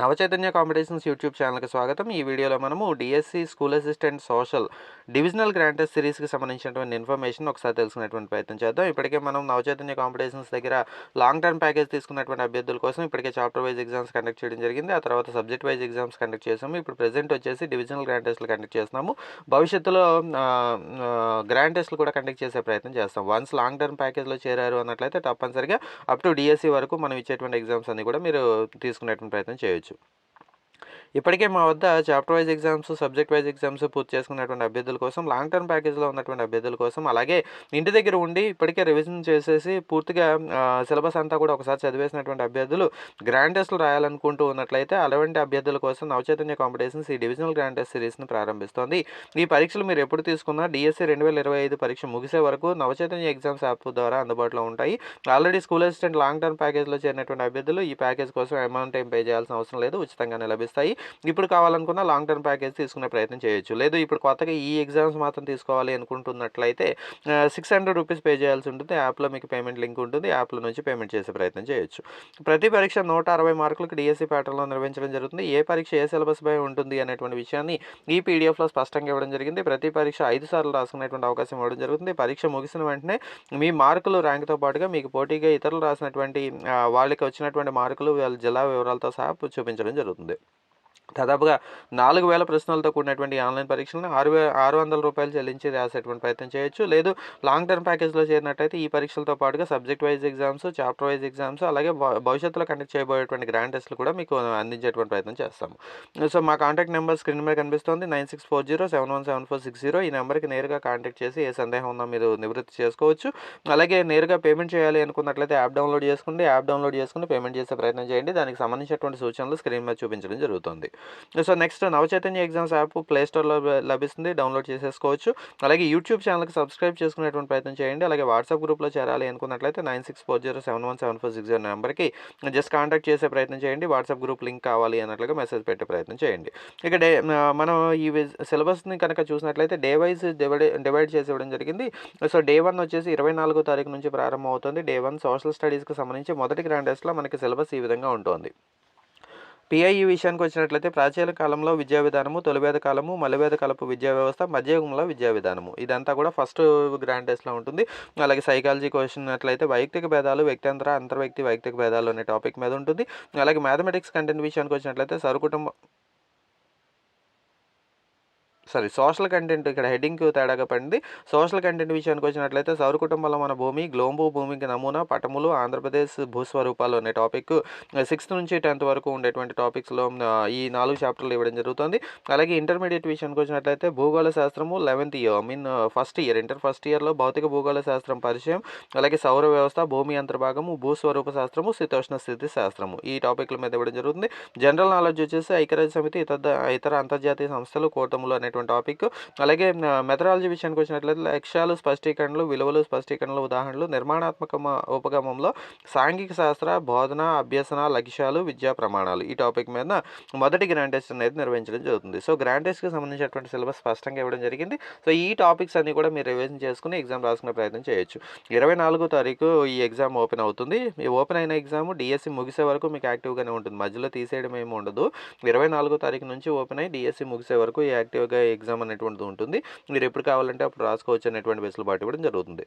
Navachaitanya competitions YouTube ఛానల్కి స్వాగతం. ఈ వీడియోలో మనము DSC school assistant social divisional గ్రాంటెస్ సిరీస్కి సంబంధించినటువంటి ఇన్ఫర్మేషన్ ఒకసారి తెలుసుకునేటువంటి ప్రయత్నం చేద్దాం. ఇప్పటికే మనం నవచైతన్య కాంపిటీషన్స్ దగ్గర లాంగ్ టర్మ్ ప్యాకేజ్ తీసుకున్నటువంటి అభ్యర్థుల కోసం ఇప్పటికే చాప్టర్ వైజ్ ఎగ్జామ్స్ కండక్ట్ చేయడం జరిగింది. ఆ తర్వాత సబ్జెక్ట్ వైజ్ ఎగ్జామ్స్ కండక్ట్ చేసాము. ఇప్పుడు ప్రెజెంట్ వచ్చేసి డివిజనల్ గ్రాండ్ టెస్ట్లు కండక్ట్ చేస్తున్నాము. భవిష్యత్తులో గ్రాండ్ టెస్ట్లు కూడా కండక్ట్ చేసే ప్రయత్నం చేస్తాం. వన్స్ లాంగ్ టర్మ్ ప్యాకేజ్లో చేరారు అన్నట్లయితే తప్పనిసరిగా అప్ టు డిఎస్సి వరకు మనం ఇచ్చేటువంటి ఎగ్జామ్స్ అన్ని కూడా మీరు తీసుకునేటువంటి ప్రయత్నం చేయొచ్చు. monsieur. ఇప్పటికే మా వద్ద chapter wise exams subject wise exams పూర్తి చేసుకున్నటువంటి అభ్యర్థుల కోసం లాంగ్ టర్మ్ ప్యాకేజ్లో ఉన్నటువంటి అభ్యర్థుల కోసం అలాగే ఇంటి దగ్గర ఉండి ఇప్పటికే రివిజన్ చేసేసి పూర్తిగా సిలబస్ అంతా కూడా ఒకసారి చదివేసినటువంటి అభ్యర్థులు గ్రాండ్ టెస్ట్లు రాయాలనుకుంటూ ఉన్నట్లయితే అలాంటి అభ్యర్థుల కోసం నవచైతన్య కాంపిటీషన్స్ ఈ డివిజనల్ గ్రాండ్ టెస్ట్ సిరీస్ని ప్రారంభిస్తోంది. ఈ పరీక్షలు మీరు ఎప్పుడు తీసుకున్నా డిఎస్సి రెండు వేల ఇరవై ఐదు పరీక్ష ముగిసే వరకు నవచైతన్య ఎగ్జామ్స్ యాప్ ద్వారా అందుబాటులో ఉంటాయి. Already school assistant long term ప్యాకేజ్లో చేరినటువంటి అభ్యర్థులు ఈ ప్యాకేజ్ కోసం అమౌంట్ ఏం పే చేయాల్సిన అవసరం లేదు ఉచితంగానే లభిస్తాయి. ఇప్పుడు కావాలనుకున్న లాంగ్ టర్మ్ ప్యాకేజ్ తీసుకునే ప్రయత్నం చేయొచ్చు. లేదు ఇప్పుడు కొత్తగా ఈ ఎగ్జామ్స్ మాత్రం తీసుకోవాలి అనుకుంటున్నట్లయితే సిక్స్ హండ్రెడ్ రూపీస్ పే చేయాల్సి ఉంటుంది. యాప్లో మీకు పేమెంట్ లింక్ ఉంటుంది. యాప్లో నుంచి పేమెంట్ చేసే ప్రయత్నం చేయొచ్చు. ప్రతి పరీక్ష నూట అరవై మార్కులకు డిఎస్సి ప్యాటర్న్లో నిర్వహించడం జరుగుతుంది. ఏ పరీక్ష ఏ సిలబస్ పై ఉంటుంది అనేటువంటి విషయాన్ని ఈ పీడిఎఫ్లో స్పష్టంగా ఇవ్వడం జరిగింది. ప్రతి పరీక్ష ఐదు సార్లు రాసుకునేటువంటి అవకాశం ఇవ్వడం జరుగుతుంది. పరీక్ష ముగిసిన వెంటనే మీ మార్కులు ర్యాంక్తో పాటుగా మీకు పోటీగా ఇతరులు రాసినటువంటి వాళ్ళకి వచ్చినటువంటి మార్కులు వాళ్ళ జిల్లా వివరాలతో సహా చూపించడం జరుగుతుంది. దాదాపుగా నాలుగు వేల ప్రశ్నలతో కూడినటువంటి ఆన్లైన్ పరీక్షలను ఆరు వే ఆరు వందల రూపాయలు చెల్లించి రాసేటువంటి ప్రయత్నం చేయొచ్చు. లేదు లాంగ్ టర్మ్ ప్యాకేజ్లో చేరినట్టయితే ఈ పరీక్షలతో పాటుగా subject wise exams chapter wise exams అలాగే భవిష్యత్తులో కండక్ట్ చేయబోయేటువంటి గ్రాండ్ టెస్ట్లు కూడా మీకు అందించేటువంటి ప్రయత్నం చేస్తాము. సో మా కాంటాక్ట్ నెంబర్ స్క్రీన్ మీద కనిపిస్తుంది. Nine six four zero seven one seven four six zero ఈ నెంబర్కి నేరుగా కాంటాక్ట్ చేసి ఏ సందేహం ఉందో మీరు నివృత్తి చేసుకోవచ్చు. అలాగే నేరుగా పేమెంట్ చేయాలి అనుకున్నట్లయితే యాప్ డౌన్లోడ్ చేసుకుంటే యాప్ డౌన్లోడ్ చేసుకుని పేమెంట్ చేసే ప్రయత్నం చేయండి. దానికి సంబంధించినటువంటి సూచనలు స్క్రీన్ మీద చూపించడం జరుగుతుంది. So next Navachaitanya exams app play స్టోర్లో లభిస్తుంది. డౌన్లోడ్ చేసేసుకోవచ్చు. అలాగే యూట్యూబ్ ఛానల్కి సబ్స్క్రైబ్ చేసుకునేటువంటి ప్రయత్నం చేయండి. అలాగే వాట్సాప్ గ్రూప్లో చేరాలి అనుకున్నట్లయితే nine six four zero seven one seven four six zero నెంబర్కి జస్ట్ కాంటాక్ట్ చేసే ప్రయత్నం చేయండి. వాట్సాప్ గ్రూప్ లింక్ కావాలి అన్నట్లుగా మెసేజ్ పెట్టే ప్రయత్నం చేయండి. ఇక డే మనం ఈ సిలబస్ని కనుక చూసినట్లయితే డే వైజ్ డివైడ్ డివైడ్ చేసి ఇవ్వడం జరిగింది. సో డే వన్ వచ్చేసి ఇరవై నాలుగో తారీఖు నుంచి ప్రారంభం అవుతుంది డే వన్ సోషల్ స్టడీస్కి సంబంధించి మొదటి గ్రాండ్ టెస్ట్లో మనకి సిలబస్ ఈ విధంగా ఉంటుంది. పిఐఈ విషయానికి వచ్చినట్లయితే ప్రాచీన కాలంలో విద్యా విధానము తొలివేద కాలము మలివేద కాలపు విద్యా వ్యవస్థ మధ్యయుగంలో విద్యా విధానము. ఇదంతా కూడా ఫస్ట్ గ్రాండ్ టెస్ట్లో ఉంటుంది. అలాగే సైకాలజీకి వచ్చినట్లయితే వైయక్తిక భేదాలు వ్యక్తాంతర అంతర్వ్యక్తి వైయక్తిక భేదాలు అనే టాపిక్ మీద ఉంటుంది. అలాగే మ్యాథమెటిక్స్ కంటెంట్ విషయానికి వచ్చినట్లయితే సరుకుటుంబం సారీ సోషల్ కంటెంట్ ఇక్కడ హెడ్డింగ్కి తేడాగా పడింది. సోషల్ కంటెంట్ విషయానికి వచ్చినట్లయితే సౌర కుటుంబంలో మన భూమి గ్లోంబు భూమికి నమూనా పటములు ఆంధ్రప్రదేశ్ భూస్వరూపాలు అనే టాపిక్ సిక్స్త్ నుంచి టెన్త్ వరకు ఉండేటువంటి టాపిక్స్లో ఈ నాలుగు చాప్టర్లు ఇవ్వడం జరుగుతుంది. అలాగే ఇంటర్మీడియట్ విషయానికి వచ్చినట్లయితే భూగోళ శాస్త్రము eleventh year I mean first year inter first ఇయర్లో భౌతిక భూగోళ శాస్త్రం పరిచయం అలాగే సౌర వ్యవస్థ భూమి అంతర్భాగము భూస్వరూప శాస్త్రము శీతోష్ణ స్థితి శాస్త్రము ఈ టాపిక్ల మీద ఇవ్వడం జరుగుతుంది. జనరల్ నాలెడ్జ్ వచ్చేసి ఐక్యరాజ్య సమితి ఇతర ఇతర అంతర్జాతీయ సంస్థలు కూటములు అనేటువంటి టాపిక్. అలాగే మెథడాలజీ విషయానికి వచ్చినట్లయితే లక్ష్యాలు స్పష్టీకరణలు విలువలు స్పష్టీకరణలు ఉదాహరణలు నిర్మాణాత్మక ఉపగమంలో సాంఘిక శాస్త్ర బోధన అభ్యసన లక్ష్యాలు విద్యా ప్రమాణాలు ఈ టాపిక్ మీద మొదటి గ్రాండ్ టెస్ట్ అనేది నిర్వహించడం జరుగుతుంది. సో గ్రాండ్ టెస్ట్కి సంబంధించినటువంటి సిలబస్ స్పష్టంగా ఇవ్వడం జరిగింది. సో ఈ టాపిక్స్ అన్ని కూడా మీరు రివిజన్ చేసుకుని ఎగ్జామ్ రాసుకునే ప్రయత్నం చేయొచ్చు. ఇరవై నాలుగో తారీఖు ఈ ఎగ్జామ్ ఓపెన్ అవుతుంది. ఈ ఓపెన్ అయిన ఎగ్జామ్ డిఎస్సి ముగిసే వరకు మీకు యాక్టివ్గానే ఉంటుంది. మధ్యలో తీసేయడం ఏమి ఉండదు. ఇరవై నాలుగో తారీఖు నుంచి ఓపెన్ అయ్యి డిఎస్సి ముగిసే వరకు యాక్టివ్గా ఎగ్జామ్ అనేటువంటిది ఉంటుంది. మీరు ఎప్పుడు కావాలంటే అప్పుడు రాసుకోవచ్చు అనేటువంటి వెసులుబాటు ఇవ్వడం జరుగుతుంది.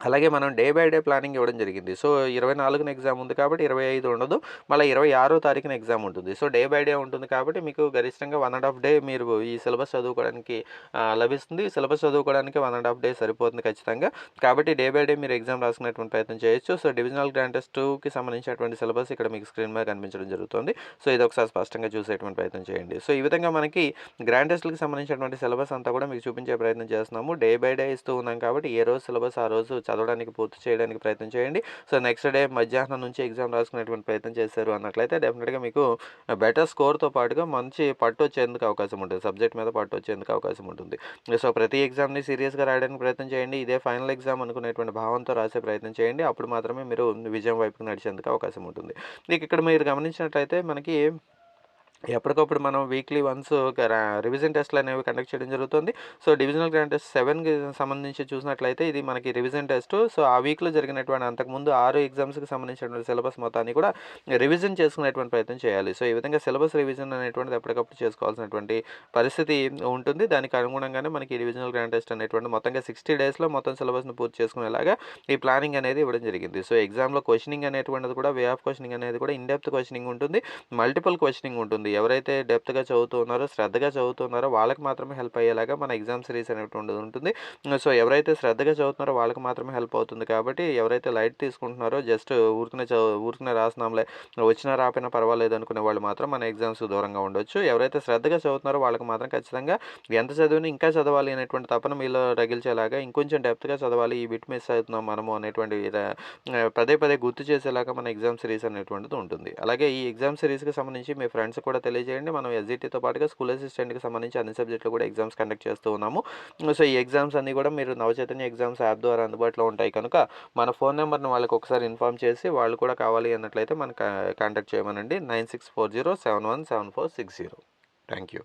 అలాగే మనం డే బై డే ప్లానింగ్ ఇవ్వడం జరిగింది. సో ఇరవై నాలుగున ఎగ్జామ్ ఉంది కాబట్టి ఇరవై ఐదు ఉండదు. మళ్ళీ ఇరవై ఆరో తారీఖున ఎగ్జామ్ ఉంటుంది. సో డే బై డే ఉంటుంది కాబట్టి మీకు గరిష్టంగా వన్ అండ్ హాఫ్ డే మీరు ఈ సిలబస్ చదువుకోవడానికి లభిస్తుంది. సిలబస్ చదువుకోవడానికి వన్ అండ్ హాఫ్ డే సరిపోతుంది ఖచ్చితంగా. కాబట్టి డే బై డే మీరు ఎగ్జామ్ రాసుకునేటువంటి ప్రయత్నం చేయొచ్చు. సో డివిజనల్ గ్రాండ్ టెస్ట్ టూకి సంబంధించినటువంటి సిలబస్ ఇక్కడ మీకు స్క్రీన్ మీద కనిపించడం జరుగుతుంది. సో ఇది ఒకసారి స్పష్టంగా చూసేటువంటి ప్రయత్నం చేయండి. సో ఈ విధంగా మనకి గ్రాండ్ టెస్ట్కి సంబంధించినటువంటి సిలబస్ అంతా కూడా మీకు చూపించే ప్రయత్నం చేస్తున్నాము. డే బై డే ఇస్తూ ఉన్నాం కాబట్టి ఏ రోజు సిలబస్ ఆ రోజు చదవడానికి పూర్తి చేయడానికి ప్రయత్నం చేయండి. సో నెక్స్ట్ డే మధ్యాహ్నం నుంచి ఎగ్జామ్ రాసుకునేటువంటి ప్రయత్నం చేశారు అన్నట్లయితే డెఫినెట్గా మీకు బెటర్ స్కోర్తో పాటుగా మంచి పట్టు వచ్చేందుకు అవకాశం ఉంటుంది. సబ్జెక్ట్ మీద పట్టు వచ్చేందుకు అవకాశం ఉంటుంది. సో ప్రతి ఎగ్జామ్ని సీరియస్గా రాయడానికి ప్రయత్నం చేయండి. ఇదే ఫైనల్ ఎగ్జామ్ అనుకునేటువంటి భావంతో రాసే ప్రయత్నం చేయండి. అప్పుడు మాత్రమే మీరు విజయం వైపుకు నడిచేందుకు అవకాశం ఉంటుంది. మీకు ఇక్కడ మీరు గమనించినట్లయితే మనకి ఎప్పటికప్పుడు మనం వీక్లీ వన్స్ ఒక రివిజన్ టెస్ట్లు అనేవి కండక్ట్ చేయడం జరుగుతుంది. సో డివిజనల్ గ్రాండ్ టెస్ట్ సెవెన్కి సంబంధించి చూసినట్లయితే ఇది మనకి రివిజన్ టెస్ట్. సో ఆ వీక్లో జరిగినటువంటి అంతకుముందు ఆరు ఎగ్జామ్స్కి సంబంధించినటువంటి సిలబస్ మొత్తాన్ని కూడా రివిజన్ చేసుకునేటువంటి ప్రయత్నం చేయాలి. సో ఈ విధంగా సిలబస్ రివిజన్ అనేటువంటిది ఎప్పటికప్పుడు చేసుకోవాల్సినటువంటి పరిస్థితి ఉంటుంది. దానికి అనుగుణంగానే మనకి డివిజనల్ గ్రాండ్ టెస్ట్ అనేటువంటి మొత్తంగా సిక్స్టీ డేస్లో మొత్తం సిలబస్ని పూర్తి చేసుకునేలాగా ఈ ప్లానింగ్ అనేది ఇవ్వడం జరిగింది. సో ఎగ్జామ్లో క్వశ్చనింగ్ అనేటువంటిది కూడా వే ఆఫ్ క్వశ్చనింగ్ అనేది కూడా ఇన్ డెప్త్ క్వశ్చనింగ్ ఉంటుంది. మల్టిపుల్ క్వశ్చనింగ్ ఉంటుంది. ఎవరైతే డెప్త్గా చదువుతున్నారో శ్రద్ధగా చదువుతున్నారో వాళ్ళకి మాత్రమే హెల్ప్ అయ్యేలాగా మన ఎగ్జామ్ సిరీస్ అనేటువంటిది ఉంటుంది. సో ఎవరైతే శ్రద్ధగా చదువుతున్నారో వాళ్ళకి మాత్రమే హెల్ప్ అవుతుంది. కాబట్టి ఎవరైతే లైట్ తీసుకుంటున్నారో జస్ట్ ఊరికనే చదువు ఊరికనే రాసినాంలే వచ్చినా రాపినా పర్వాలేదు అనుకునే వాళ్ళు మాత్రం మన ఎగ్జామ్స్ దూరంగా ఉండొచ్చు. ఎవరైతే శ్రద్ధగా చదువుతున్నారో వాళ్ళకి మాత్రం ఖచ్చితంగా ఎంత చదివినా ఇంకా చదవాలి అనేటువంటి తపన మీలో రగిల్చేలాగా ఇంకొంచెం డెప్త్గా చదవాలి ఈ బిట్ మిస్ అవుతున్నాం మనము అనేటువంటి పదే పదే గుర్తు చేసేలాగా మన ఎగ్జామ్ సిరీస్ అనేటువంటిది ఉంటుంది. అలాగే ఈ ఎగ్జామ్ సిరీస్కి సంబంధించి మీ ఫ్రెండ్స్ కూడా తెలియజేయండి. మనం ఎస్జిటీతో పాటుగా స్కూల్ అసిస్టెంట్కి సంబంధించి అన్ని సబ్జెక్టులు కూడా ఎగ్జామ్స్ కండక్ట్ చేస్తూ ఉన్నాము. సో ఈ ఎగ్జామ్స్ అన్నీ కూడా మీరు నవచైతన్య ఎగ్జామ్స్ యాప్ ద్వారా అందుబాటులో ఉంటాయి. కనుక మన ఫోన్ నెంబర్ని వాళ్ళకి ఒకసారి ఇన్ఫామ్ చేసి వాళ్ళు కూడా కావాలి అన్నట్లయితే మనం కాంటాక్ట్ చేయమనండి. Nine six four zero seven one seven four six zero. Thank you